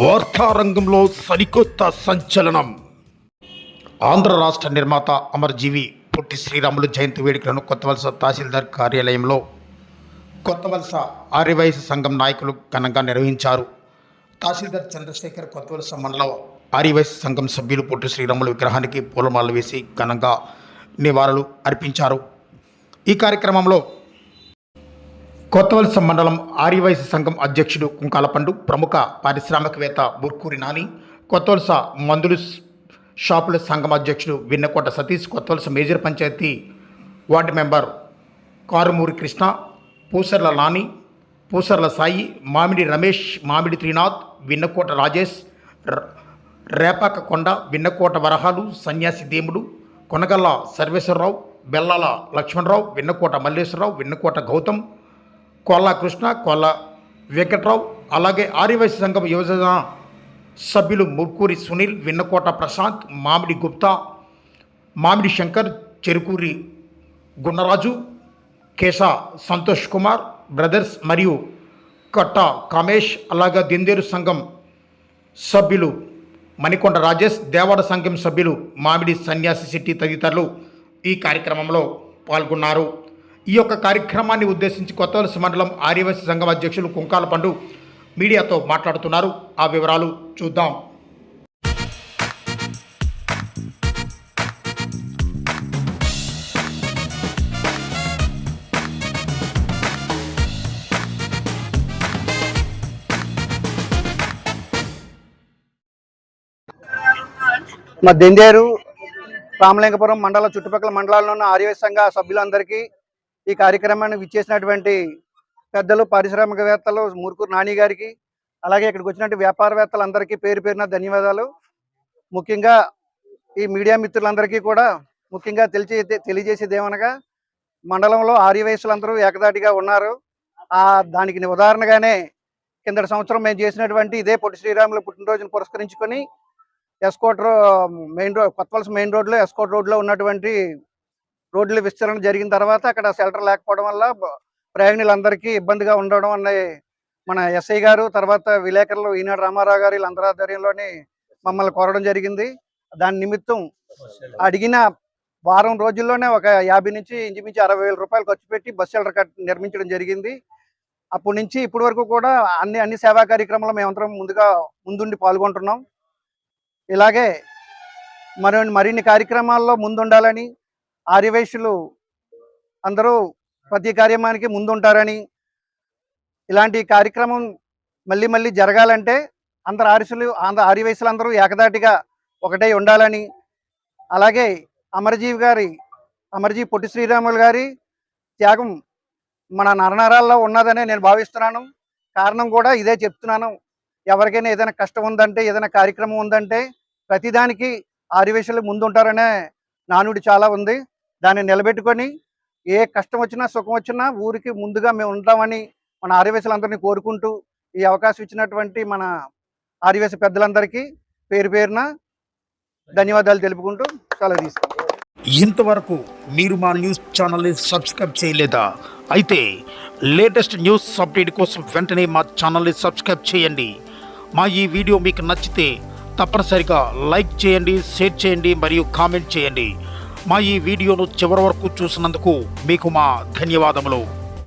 వార్తారంగంలో సరికొత్త సంచలనం. ఆంధ్ర రాష్ట్ర నిర్మాత అమరజీవి పొట్టి శ్రీరాములు జయంతి వేడుకలను కొత్తవలస తహసీల్దార్ కార్యాలయంలో కొత్తవలస ఆర్యవయస సంఘం నాయకులు ఘనంగా నిర్వహించారు. తహసీల్దార్ చంద్రశేఖర్ కొత్తవలస మండలం ఆర్యవయస సంఘం సభ్యులు పొట్టి శ్రీరాములు విగ్రహానికి పూలమాలలు వేసి ఘనంగా నివాళులు అర్పించారు. ఈ కార్యక్రమంలో కొత్తవలస మండలం ఆర్యవైశ్య సంఘం అధ్యక్షుడు కుంకాలపండు ప్రముఖ పారిశ్రామికవేత్త బుర్కూరి నాని కొత్తవలస మందులు షాపుల సంఘం అధ్యక్షుడు Vinnakota Satish Kothavalasa major panchayat ward member Karumuri Krishna Pusarla Nani Pusarla Sai Mamidi Ramesh Mamidi Trinath Vinnakota Rajesh Repaka కొండ విన్నకోట వరహాలు సన్యాసి దేముడు కొనగల్ల సర్వేశ్వరరావు బెల్లాల లక్ష్మణరావు విన్నకోట మల్లేశ్వరరావు విన్నకోట గౌతమ్ కొల్ల కృష్ణ కొల్ల వెంకట్రావు అలాగే ఆర్యవైశ్య సంఘం యువజన సభ్యులు ముర్కూరి సునీల్ విన్నకోట ప్రశాంత్ మామిడి గుప్తా మామిడి శంకర్ చెరుకూరి గుండరాజు కేశ సంతోష్ కుమార్ బ్రదర్స్ మరియు కట్ట కమేష్ అలాగే దిందేరు సంఘం సభ్యులు మణికొండ రాజేష్ దేవాడ సంఘం సభ్యులు మామిడి సన్యాసి శెట్టి తదితరులు ఈ కార్యక్రమంలో పాల్గొన్నారు. ఈ యొక్క కార్యక్రమాన్ని ఉద్దేశించి కొత్తవలస మండలం ఆర్యవైశ్య సంఘం అధ్యక్షులు కుంకాల పండు మీడియాతో మాట్లాడుతున్నారు. ఆ వివరాలు చూద్దాం. మా దెందేరు రామలింగపురం మండల చుట్టుపక్కల మండలాల్లో ఉన్న ఆర్యవ సంఘ సభ్యులందరికీ ఈ కార్యక్రమాన్ని విచ్చేసినటువంటి పెద్దలు పారిశ్రామికవేత్తలు మురుకూరు నాని గారికి అలాగే ఇక్కడికి వచ్చినట్టు వ్యాపారవేత్తలందరికీ పేరు పేరున ధన్యవాదాలు. ముఖ్యంగా ఈ మీడియా మిత్రులందరికీ కూడా ముఖ్యంగా తెలిసి తెలియజేసేది ఏమనగా మండలంలో ఆర్యవయసులందరూ ఏకదాటిగా ఉన్నారు. ఆ దానికి ఉదాహరణగానే కిందటి సంవత్సరం మేము చేసినటువంటి ఇదే పొట్టి శ్రీరాములు పుట్టినరోజును పురస్కరించుకొని S Kota main road Kothavalasa main రోడ్లో ఎస్కోట్ రోడ్లో ఉన్నటువంటి రోడ్ల విస్తరణ జరిగిన తర్వాత అక్కడ షెల్టర్ లేకపోవడం వల్ల బ- ప్రయాణికులందరికీ ఇబ్బందిగా ఉండడం అనే మన ఎస్ఐ గారు తర్వాత విలేకరులు ఈనాడు రామారావు గారు వీళ్ళందరి ఆధ్వర్యంలోని మమ్మల్ని కోరడం జరిగింది. దాని నిమిత్తం అడిగిన వారం రోజుల్లోనే ఒక యాభై నుంచి ఇంచుమించి అరవై వేల రూపాయలు ఖర్చు పెట్టి బస్ షెల్టర్ నిర్మించడం జరిగింది. అప్పటి నుంచి ఇప్పటి వరకు కూడా అన్ని అన్ని సేవా కార్యక్రమాలు మేమంతరం ముందుగా ముందుండి పాల్గొంటున్నాం. ఇలాగే మరి మరిన్ని కార్యక్రమాల్లో ముందుండాలని ఆర్యవైశ్యులు అందరూ ప్రతి కార్యక్రమానికి ముందుంటారని ఇలాంటి కార్యక్రమం మళ్ళీ మళ్ళీ జరగాలంటే అందరు ఆర్యసులు ఆంధ్ర ఆర్యవేశ్యులందరూ ఏకదాటిగా ఒకటై ఉండాలని అలాగే అమరజీవి గారి అమరజీవి పొట్టి శ్రీరాములు గారి త్యాగం మన నరనరాల్లో ఉన్నదనే నేను భావిస్తున్నాను. కారణం కూడా ఇదే చెప్తున్నాను. ఎవరికైనా ఏదైనా కష్టం ఉందంటే ఏదైనా కార్యక్రమం ఉందంటే ప్రతిదానికి ఆర్యవేశాలు ముందుంటారనే నానుడి చాలా ఉంది. దాన్ని నిలబెట్టుకొని ఏ కష్టం వచ్చినా సుఖం వచ్చినా ఊరికి ముందుగా మేము ఉంటామని మన ఆర్యవేశలందరినీ కోరుకుంటూ ఈ అవకాశం ఇచ్చినటువంటి మన ఆర్యవేశ పెద్దలందరికీ పేరు పేరున ధన్యవాదాలు తెలుపుకుంటూ సెలవు తీసుకుంటాం ఇంతవరకు మీరు మా న్యూస్ ఛానల్ని సబ్స్క్రైబ్ చేయలేదా? అయితే లేటెస్ట్ న్యూస్ అప్డేట్ కోసం వెంటనే మా ఛానల్ని సబ్స్క్రైబ్ చేయండి. మా ఈ వీడియో మీకు నచ్చితే తప్పనిసరిగా లైక్ చేయండి షేర్ చేయండి మరియు కామెంట్ చేయండి. మా ఈ వీడియోను చివరి వరకు చూసినందుకు మీకు మా ధన్యవాదములు.